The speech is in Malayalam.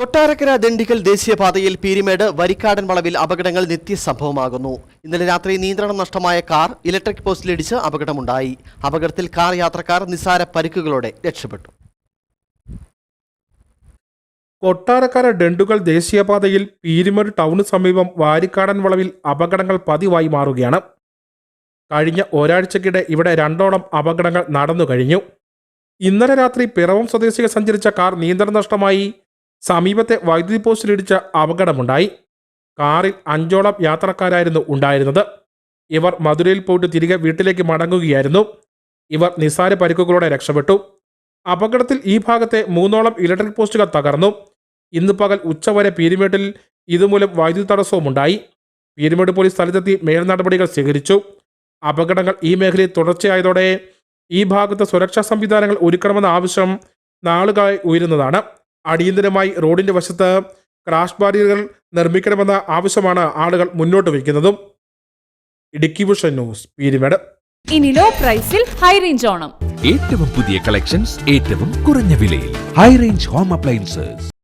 കൊട്ടാരക്കര ദണ്ഡിക്കൽ ദേശീയപാതയിൽ പീരിമേട് വരിക്കാടൻ വളവിൽ അപകടങ്ങൾ നിത്യസംഭവമാകുന്നു. ഇന്നലെ രാത്രി നിയന്ത്രണം നഷ്ടമായ കാർ ഇലക്ട്രിക് പോസ്റ്റിലിടിച്ച് അപകടമുണ്ടായി. അപകടത്തിൽ കാർ യാത്രക്കാർ നിസാര പരിക്കുകളോടെ രക്ഷപ്പെട്ടു. കൊട്ടാരക്കര ഡെണ്ടുകൾ ദേശീയപാതയിൽ പീരിമേട് ടൗണ് സമീപം വാരിക്കാടൻ വളവിൽ അപകടങ്ങൾ പതിവായി മാറുകയാണ്. കഴിഞ്ഞ ഒരാഴ്ചക്കിടെ ഇവിടെ രണ്ടോളം അപകടങ്ങൾ നടന്നു കഴിഞ്ഞു ഇന്നലെ രാത്രി പിറവം സ്വദേശികൾ സഞ്ചരിച്ച കാർ നിയന്ത്രണ നഷ്ടമായി. സമീപത്തെ വൈദ്യുതി പോസ്റ്റിലിടിച്ച അപകടമുണ്ടായി. കാറിൽ അഞ്ചോളം യാത്രക്കാരായിരുന്നു ഉണ്ടായിരുന്നത്. ഇവർ മധുരയിൽ പോയിട്ട് തിരികെ വീട്ടിലേക്ക് മടങ്ങുകയായിരുന്നു. ഇവർ നിസ്സാര പരിക്കുകളോടെ രക്ഷപ്പെട്ടു. അപകടത്തിൽ ഈ ഭാഗത്തെ മൂന്നോളം ഇലക്ട്രിക് പോസ്റ്റുകൾ തകർന്നു. ഇന്ന് പകൽ ഉച്ചവരെ പീരുമേട്ടിൽ ഇതുമൂലം വൈദ്യുതി തടസ്സവും ഉണ്ടായി. പീരുമേട് പോലീസ് സ്ഥലത്തെത്തി മേൽനടപടികൾ സ്വീകരിച്ചു. അപകടങ്ങൾ ഈ മേഖലയിൽ തുടർച്ചയായതോടെ ഈ ഭാഗത്ത് സുരക്ഷാ സംവിധാനങ്ങൾ ഒരുക്കണമെന്ന ആവശ്യം നാളുകളായി ഉയരുന്നതാണ്. അടിയന്തരമായി റോഡിന്റെ വശത്ത് ക്രാഷ് ബാരിയറുകൾ നിർമ്മിക്കണമെന്ന ആവശ്യമാണ് ആളുകൾ മുന്നോട്ട് വയ്ക്കുന്നതും. Idukki vision news Peermade. ഇനി ലോ പ്രൈസിൽ ഹൈ റേഞ്ച് ഓണം. ഏറ്റവും പുതിയ കളക്ഷൻസ് ഏറ്റവും കുറഞ്ഞ വിലയിൽ. High range home appliances